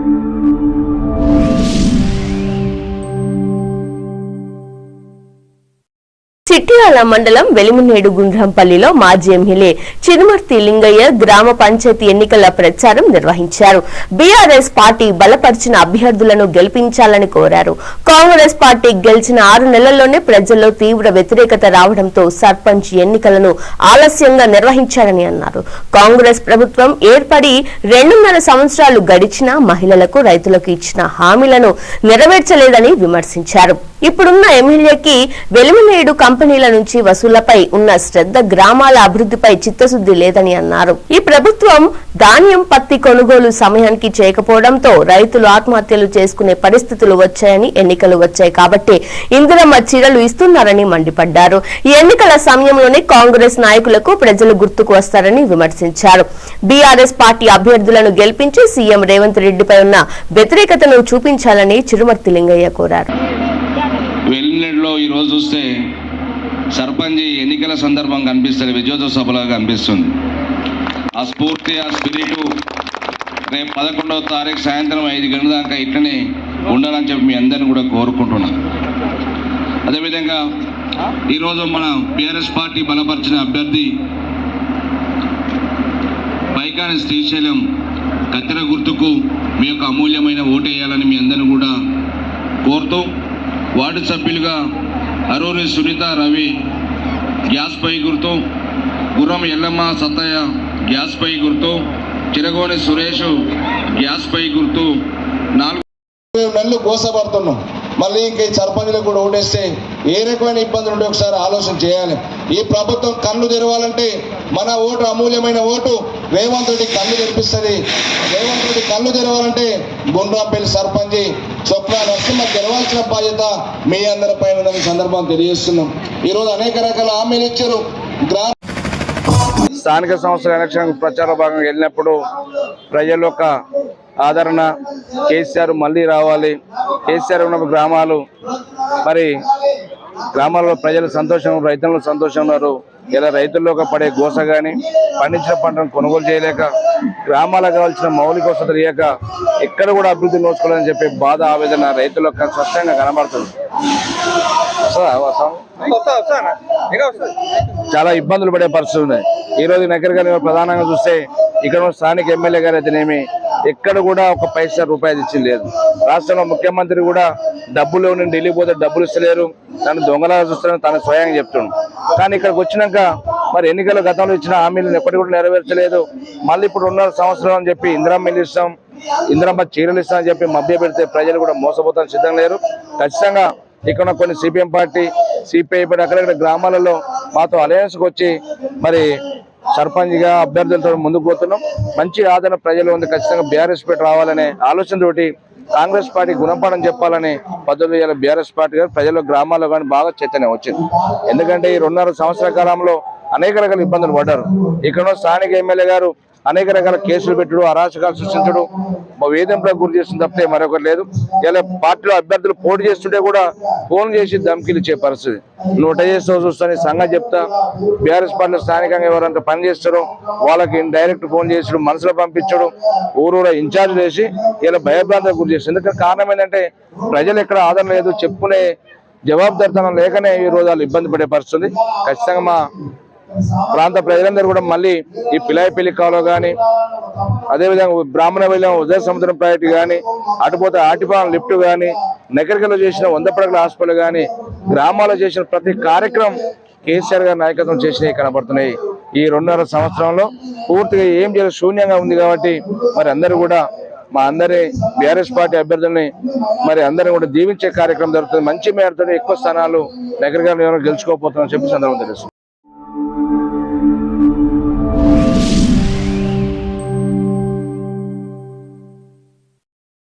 Thank you. Chityal మండలం వెలిమినేడు గుండ్రంపల్లిలో మాజీ MLA Chirumarthi Lingaiah గ్రామ పంచాయతీ ఎన్నికల ప్రచారం నిర్వహించారు. బీఆర్ఎస్ పార్టీ బలపరిచిన అభ్యర్థులను గెలిపించాలని కోరారు. కాంగ్రెస్ పార్టీ గెలిచిన ఆరు నెలల్లోనే ప్రజల్లో తీవ్ర వ్యతిరేకత రావడంతో సర్పంచ్ ఎన్నికలను ఆలస్యంగా నిర్వహించారని అన్నారు. కాంగ్రెస్ ప్రభుత్వం ఏర్పడి రెండున్నర సంవత్సరాలు గడిచినా మహిళలకు రైతులకు ఇచ్చిన హామీలను నెరవేర్చలేదని విమర్శించారు. ఇప్పుడున్న ఎమ్మెల్యేకి వెలిమినేడు కంపెనీల నుంచి వసూళ్ళపై ఉన్న శ్రద్ధ గ్రామాల అభివృద్ధిపై చిత్తశుద్ధి లేదని అన్నారు. ఈ ప్రభుత్వం ధాన్యం పత్తి కొనుగోలు సమయానికి చేయకపోవడంతో రైతులు ఆత్మహత్యలు చేసుకునే పరిస్థితులు వచ్చాయని ఎన్నికలు వచ్చాయి కాబట్టి ఇందిరమ్మ చీరలు ఇస్తున్నారని మండిపడ్డారు. ఈ ఎన్నికల సమయంలోనే కాంగ్రెస్ నాయకులకు ప్రజలు గుర్తుకు వస్తారని విమర్శించారు. బీఆర్ఎస్ పార్టీ అభ్యర్థులను గెలిపించి సీఎం రేవంత్ రెడ్డిపై ఉన్న వ్యతిరేకతను చూపించాలని చిరుమర్తి లింగయ్య కోరారు. వెల్లినెడ్లో ఈరోజు చూస్తే సర్పంచ్ ఎన్నికల సందర్భం కనిపిస్తుంది విజయోత్సవ సభలో కనిపిస్తుంది. ఆ స్ఫూర్తి ఆ స్పిరిట్ రేపు పదకొండవ తారీఖు సాయంత్రం ఐదు గంటల దాకా ఇట్లనే ఉండాలని చెప్పి మీ అందరిని కూడా కోరుకుంటున్నాను అదేవిధంగా ఈరోజు మన బీఆర్ఎస్ పార్టీ బలపరిచిన అభ్యర్థి పైకాని శ్రీశైలం కత్తెర గుర్తుకు మీ యొక్క అమూల్యమైన ఓటు వేయాలని మీ అందరిని కూడా కోరుతూ వార్డు సభ్యులుగా అరూరి సునీత రవి గ్యాస్ పై గుర్తు గుర్రం ఎల్లమ్మ సత్తయ్య గ్యాస్ పై గుర్తు చిరగోని సురేష్ గ్యాస్ పై గుర్తు నాలుగు నెలలు గోసపడుతున్నాం మళ్ళీ ఇంక ఈ సర్పంచులకు కూడా ఓటేస్తే ఏ రకమైన ఇబ్బందులు ఉంటే ఒకసారి ఆలోచన చేయాలి. ఈ ప్రభుత్వం కళ్ళు తెరవాలంటే మన ఓటు అమూల్యమైన ఓటు రేవంత్ రెడ్డి కళ్ళు తెరిపిస్తుంది. రేవంత్ రెడ్డి కళ్ళు తెరవాలంటే గుండ్రాపల్లి సర్పంచి చొక్కా నరసింహ గెలవాల్సిన బాధ్యత మీ అందరి పైన ఉందని సందర్భం తెలియజేస్తున్నాం. ఈరోజు అనేక రకాల హామీలు ఇచ్చారు. స్థానిక సంస్థల ఎలక్షన్ ప్రచార భాగంగా వెళ్ళినప్పుడు ప్రజల యొక్క ఆదరణ కేసీఆర్ మళ్ళీ రావాలి. కేసీఆర్ ఉన్న గ్రామాలు మరి గ్రామాల్లో ప్రజలు సంతోషం రైతులు సంతోషం ఉన్నారు. ఇలా రైతుల్లో ఒక పడే గోస కానీ పండించిన పంటను కొనుగోలు చేయలేక గ్రామాలకు కావాల్సిన మౌలిక వసతులు లేక ఎక్కడ కూడా అభివృద్ధి నోచుకోవాలని చెప్పి బాధ ఆవేదన రైతులకు స్పష్టంగా కనబడుతుంది? చాలా ఇబ్బందులు పడే పరిస్థితులు ఉన్నాయి ఈ రోజు నగర గారి ప్రధానంగా చూస్తే ఇక్కడ స్థానిక ఎమ్మెల్యే గారు అయితేనేమి ఎక్కడ కూడా ఒక పైసా రూపాయి ఇచ్చింది లేదు. రాష్ట్రంలో ముఖ్యమంత్రి కూడా డబ్బులు నేను ఢిల్లీ పోతే డబ్బులు ఇస్తలేరు. తను దొంగలా చూస్తానని తను స్వయంగా చెప్తుండు. కానీ ఇక్కడికి వచ్చినాక మరి ఎన్నికల గతంలో ఇచ్చిన హామీలను ఎప్పటికూడా నెరవేర్చలేదు. మళ్ళీ ఇప్పుడు ఉన్న సంవత్సరం అని చెప్పి ఇందిరమ్మ ఇల్లు ఇస్తాం ఇందిరమ్మ చీరలు ఇస్తామని చెప్పి మభ్య పెడితే ప్రజలు కూడా మోసపోతానికి సిద్ధం లేరు. ఖచ్చితంగా ఇక్కడ కొన్ని సిపిఎం పార్టీ సిపిఐ పార్టీ అక్కడక్కడ గ్రామాలలో మాతో అలయన్స్కి వచ్చి మరి సర్పంచ్గా అభ్యర్థులతో ముందుకు పోతున్నాం. మంచి ఆదరణ ప్రజలు ఉంది. ఖచ్చితంగా బీఆర్ఎస్ పెట్టి రావాలనే ఆలోచనతోటి కాంగ్రెస్ పార్టీ గుణపాఠం చెప్పాలని పద్ధతులు ఇవాళ బీఆర్ఎస్ పార్టీ గారు ప్రజల గ్రామాల్లో కానీ బాగా చైతన్యం వచ్చింది. ఎందుకంటే ఈ రెండున్నర సంవత్సరాల కాలంలో అనేక రకాల ఇబ్బందులు పడ్డారు. ఇక్కడ స్థానిక ఎమ్మెల్యే గారు అనేక రకాల కేసులు పెట్టుడు అరాచకాలు సృష్టించడం. మా వేధింపులకు గురి చేస్తుంది తప్పితే మరొకటి లేదు. ఇలా పార్టీలో అభ్యర్థులు పోటీ చేస్తుంటే కూడా ఫోన్ చేసి ధమ్కీలు ఇచ్చే పరిస్థితి. నూట చేస్తావు చూస్తాను సంగతి చెప్తా. బీఆర్ఎస్ పార్టీలో స్థానికంగా ఎవరంతా పని చేస్తారో వాళ్ళకి డైరెక్ట్ ఫోన్ చేసడం మనసులో పంపించడం. ఊరూరా ఇన్ఛార్జ్ చేసి ఇలా భయభ్రాంతకు గురి చేస్తుంది. ఎందుకంటే కారణం ఏంటంటే ప్రజలు ఎక్కడ ఆదరణ లేదు చెప్పుకునే జవాబుదారితనం లేకనే ఈ రోజు వాళ్ళు ఇబ్బంది పడే పరిస్థితుంది ఖచ్చితంగా మా ప్రాంత ప్రజలందరూ కూడా మళ్ళీ ఈ పిలాయిపల్లి కాలువ కానీ అదేవిధంగా బ్రాహ్మణ వెళ్ళం ఉదయ సముద్రం ప్రాజెక్టు కానీ అటుపోతే ఆటిపాలెం లిఫ్ట్ కానీ నగరికలో చేసిన వంద పడకల హాస్పిటల్ కానీ గ్రామాల్లో చేసిన ప్రతి కార్యక్రమం కేసీఆర్ గారి నాయకత్వం చేసినవి కనబడుతున్నాయి. ఈ రెండున్నర సంవత్సరంలో పూర్తిగా ఏం చేయాలి శూన్యంగా ఉంది కాబట్టి మరి అందరూ కూడా మా అందరి బీఆర్ఎస్ పార్టీ అభ్యర్థుల్ని మరి అందరిని కూడా దీవించే కార్యక్రమం జరుగుతుంది. మంచి మేరతో ఎక్కువ స్థానాలు నగర గెలుచుకోకపోతున్నామని చెప్పి సందర్భం తెలుసు